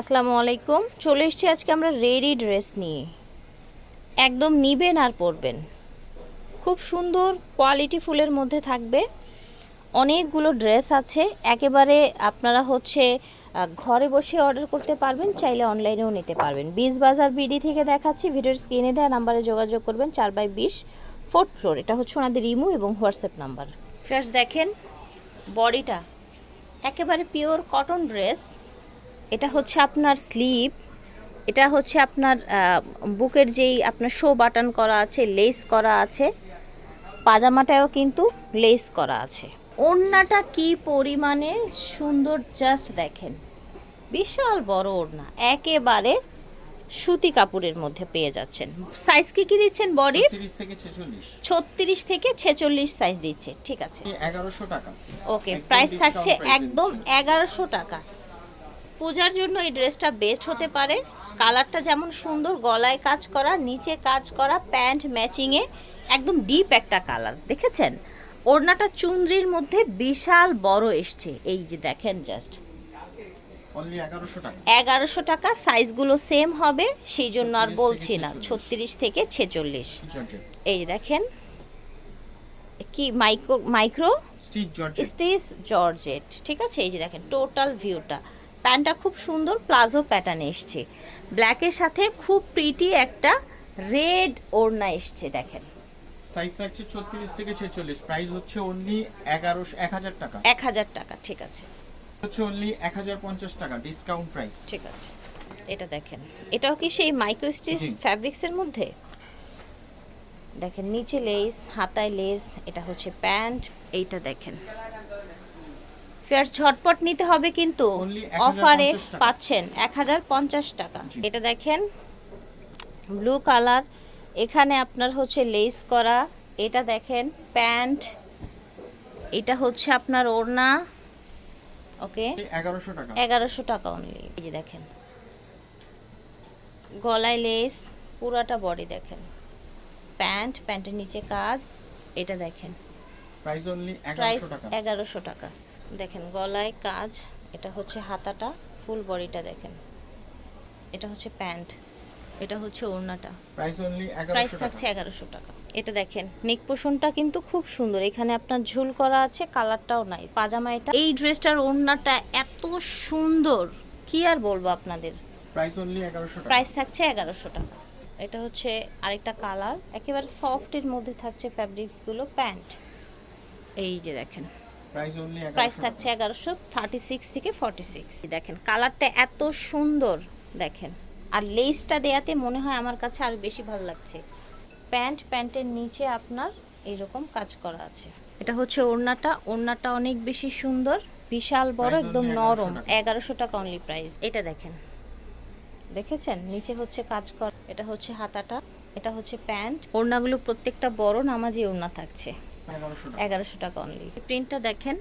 আসসালামু আলাইকুম। চলে এসেছি আজকে আমরা রেডি ড্রেস নিয়ে। একদম নিবেন আর পরবেন। খুব সুন্দর কোয়ালিটি ফুলের মধ্যে থাকবে। অনেকগুলো ড্রেস আছে। একেবারে আপনারা হচ্ছে ঘরে বসে অর্ডার করতে পারবেন, চাইলে অনলাইনেও নিতে পারবেন। বিশ বাজার বিডি থেকে দেখাচ্ছি, ভিডিওর স্ক্রিনে দেওয়া নাম্বারে যোগাযোগ করবেন, চার বাই বিশ, ফোর্থ ফ্লোর। এটা হচ্ছে ওনাদের ইমো এবং হোয়াটসঅ্যাপ নাম্বার। ফার্স্ট দেখেন, বডিটা একেবারে পিওর কটন ড্রেস এটা হচ্ছে আপনার স্লিপ এটা হচ্ছে আপনার বুকের যেই আপনার শো বাটন করা আছে লেস করা আছে পাজামাটাও কিন্তু লেস করা আছে। ওড়নাটা কি পরিমাণে সুন্দর জাস্ট দেখেন বিশাল বড় ওড়না একেবারে সুতি কাপড়ের মধ্যে পেয়ে যাচ্ছেন। সাইজ কি কি দিচ্ছেন বডির 30 থেকে 46 ছত্রিশ থেকে ছেচল্লিশ সাইজ দিচ্ছে ঠিক আছে। এগারোশো টাকা। ওকে প্রাইস থাকছে একদম এগারোশো টাকা। পূজার জন্য এই ড্রেসটা বেস্ট হতে পারে। কালারটা যেমন সুন্দর গলায় কাজ করা নিচে কাজ করা প্যান্ট ম্যাচিংয়ে একদম ডিপ একটা কালার দেখেছেন? ওড়নাটা চুনরির মধ্যে বিশাল বড় এসছে এই যে দেখেন জাস্ট। অনলি 1100 টাকা। এগারোশো টাকা সাইজগুলো সেম হবে সেই জন্য আর বলছি না ছত্রিশ থেকে ছেচল্লিশ। এই যে দেখেন কি মাইক্রো মাইক্রো স্টিচ জর্জেট ঠিক আছে? এই যে দেখেন টোটাল ভিউটা প্যান্টটা খুব সুন্দর প্লাজো প্যাটার্ন এসছে। ব্ল্যাকের সাথে খুব প্রিটি একটা রেড ওড়না এসছে দেখেন। সাইজ থাকছে 36 থেকে 46 প্রাইস হচ্ছে অনলি 11 1000 টাকা। এক হাজার টাকা ঠিক আছে। হচ্ছে অনলি 1050 টাকা ডিসকাউন্ট প্রাইস ঠিক আছে। এটা দেখেন। এটাও কি সেই মাইক্রো স্টিচ জি। ফ্যাব্রিক্সের মধ্যে? দেখেন নিচে লেস হাতায় লেস এটা হচ্ছে প্যান্ট এইটা দেখেন। ফেয়ার ঝটপট নিতে হবে কিন্তু অফারে পাচ্ছেন এক হাজার পঞ্চাশ টাকা। এটা দেখেন ব্লু কালার এখানে আপনার হচ্ছে লেস করা এটা দেখেন প্যান্ট এটা হচ্ছে আপনার ওড়না ওকে? 1100 টাকা। এগারোশো টাকা অনলি এই যে দেখেন। গলায় লেস পুরাটা বডি দেখেন। প্যান্ট প্যান্টের নিচে কাজ এটা দেখেন। প্রাইস অনলি প্রাইস 1100 টাকা। এগারোশো টাকা। দেখেন গলায় কাজ এটা হচ্ছে হাতাটা ফুল বডিটা দেখেন। এটা হচ্ছে প্যান্ট এটা হচ্ছে ওড়নাটা। প্রাইস অনলি প্রাইস থাকছে এগারোশো টাকা। এটা দেখেন নেক পোষণটা কিন্তু খুব সুন্দর। এখানে আপনার ঝুল করা আছে কালারটাও নাইস পাজামা এটা। এই ড্রেসটার ওড়নাটা এত সুন্দর কি আর বলব আপনাদের? প্রাইস অনলি 1100 টাকা। প্রাইস থাকছে এগারোশো টাকা। এটা হচ্ছে আরেকটা কালার একেবারে সফটের মধ্যে থাকছে ফ্যাব্রিক্সগুলো প্যান্ট। এই যে দেখেন। প্রাইস অনলি 1100 প্রাইস থাকছে এগারোশো থার্টি সিক্স থেকে ফর্টি সিক্স দেখেন কালারটা এত সুন্দর দেখেন। আর লেসটা দেয়াতে মনে হয় আমার কাছে আরও বেশি ভালো লাগছে। প্যান্ট প্যান্টের নিচে আপনার এরকম কাজ করা আছে। এটা হচ্ছে ওড়নাটা ওড়নাটা অনেক বেশি সুন্দর বিশাল বড় একদম নরম। এগারোশো টাকা। অনলি প্রাইস এটা দেখেন। দেখেছেন? নিচে হচ্ছে কাজ করা। এটা হচ্ছে হাতাটা এটা হচ্ছে প্যান্ট। ওড়নাগুলো প্রত্যেকটা বড় নামাজি ওড়না থাকছে। 1100 টাকা এগারোশো টাকা। অনলি প্রিন্টটা দেখেন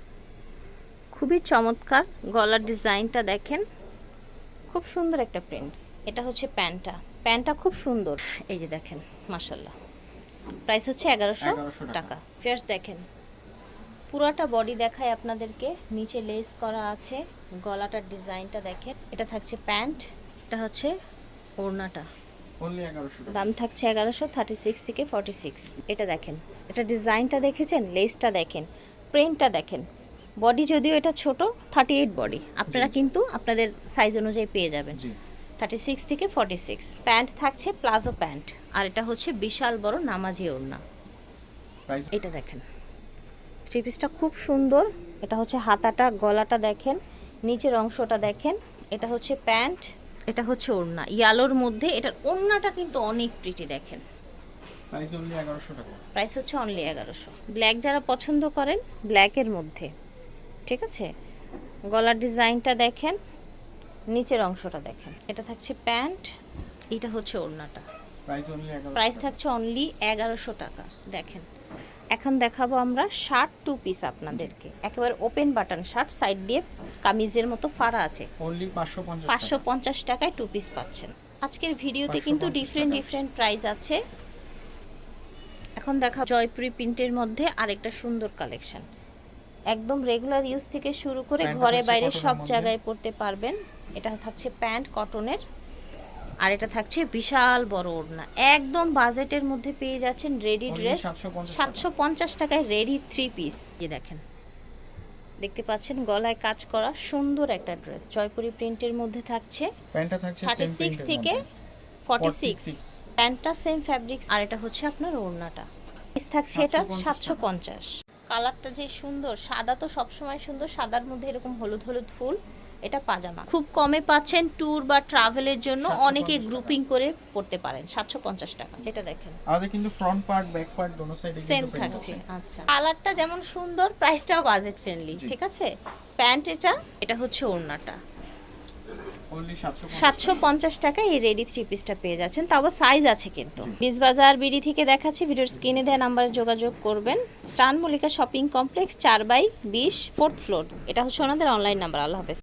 খুবই চমৎকার। গলার ডিজাইনটা দেখেন খুব সুন্দর একটা প্রিন্ট এটা হচ্ছে প্যান্টটা। প্যান্টটা খুব সুন্দর। এই যে দেখেন মাসাল্লাহ প্রাইস হচ্ছে এগারোশো 1100 টাকা। ফেয়ার্স দেখেন পুরাটা বডি দেখায় আপনাদেরকে। নিচে লেস করা আছে গলাটার ডিজাইনটা দেখেন। এটা থাকছে প্যান্ট এটা হচ্ছে ওড়নাটা। অনলি 1100 টাকা দাম থাকছে এগারোশো থার্টি সিক্স থেকে ফর্টি সিক্স এটা দেখেন। এটা ডিজাইনটা দেখেছেন? লেসটা দেখেন। প্রিন্টটা দেখেন। বডি যদিও এটা ছোট থার্টি এইট বডি আপনারা কিন্তু আপনাদের সাইজ অনুযায়ী পেয়ে যাবেন। থার্টি সিক্স থেকে ফর্টি সিক্স প্যান্ট থাকছে প্লাজো প্যান্ট আর এটা হচ্ছে বিশাল বড় নামাজি ওড়না। এটা দেখেন। থ্রি পিসটা খুব সুন্দর। এটা হচ্ছে হাতাটা গলাটা দেখেন। নিচের অংশটা দেখেন। এটা হচ্ছে প্যান্ট এটা হচ্ছে ওড়না। ইয়ালোর মধ্যে এটার ওড়নাটা কিন্তু অনেক প্রিটি দেখেন। প্রাইস অনলি 1100 টাকা। প্রাইস হচ্ছে অনলি এগারোশো। ব্ল্যাক যারা পছন্দ করেন ব্ল্যাকের মধ্যে। ঠিক আছে? গলার ডিজাইনটা দেখেন নিচের অংশটা দেখেন। এটা থাকছে প্যান্ট এটা হচ্ছে ওড়নাটা। প্রাইস অনলি 1100 প্রাইস থাকছে অনলি এগারোশো টাকা। দেখেন। এখন দেখাবো আমরা শার্ট টু পিস আপনাদেরকে। একেবারে ওপেন বাটন শার্ট সাইড দিয়ে কামিজের মতো ফাড়া আছে। অনলি 550 পাঁচশো পঞ্চাশ টাকায় টু পিস পাচ্ছেন। আজকের ভিডিওতে কিন্তু ডিফারেন্ট ডিফারেন্ট প্রাইস আছে। এখন দেখা জয়পুরি প্রিন্টের মধ্যে আরেকটা সুন্দর কালেকশন একদম রেগুলার ইউজ থেকে শুরু করে ঘরে বাইরে সব জায়গায় পরতে পারবেন। এটা থাকছে প্যান্ট কটনের আর এটা থাকছে বিশাল বড় ওড়না। একদম বাজেটের মধ্যে পেয়ে যাচ্ছেন রেডি ড্রেস সাতশো পঞ্চাশ টাকায় রেডি থ্রি পিস যে দেখেন দেখতে পাচ্ছেন গলায় কাজ করা সুন্দর একটা ড্রেস জয়পুরি প্রিন্টের মধ্যে থাকছে থার্টি সিক্স থেকে ফর্টি সিক্স প্যান্টটা সেম ফ্যাব্রিক্স আর এটা হচ্ছে আপনার ওড়নাটা। পিস থাকছে এটা সাতশো পঞ্চাশ কালারটা যে সুন্দর সাদা তো সবসময় সুন্দর সাদার মধ্যে এরকম হলুদ হলুদ ফুল। এটা পাজামা। খুব কমে পাচ্ছেন ট্যুর বা ট্রাভেলের জন্য অনেকে গ্রুপিং করে পড়তে পারেন সাতশো পঞ্চাশ টাকা। এটা দেখেন। আমাদের কিন্তু ফ্রন্ট পার্ট ব্যাক পার্ট দোনো সাইডে সেম থাকছে আচ্ছা। কালারটা যেমন সুন্দর প্রাইসটাও বাজেট ফ্রেন্ডলি ঠিক আছে? প্যান্ট এটা এটা হচ্ছে ওড়নাটা। অনলি 750 সাতশো পঞ্চাশ টাকা এই রেডি থ্রি পিসটা পেয়ে যাচ্ছেন তাও সাইজ আছে কিন্তু। বিস বাজার বিডি থেকে দেখাচ্ছি ভিডিওর স্ক্রিনে দেওয়া নাম্বারে যোগাযোগ করবেন। স্টান মল্লিকা শপিং কমপ্লেক্স চার বাই বিশ ফোর্থ ফ্লোর এটা হচ্ছে ওনাদের অনলাইন নাম্বার আল্লাহ হাফেজ।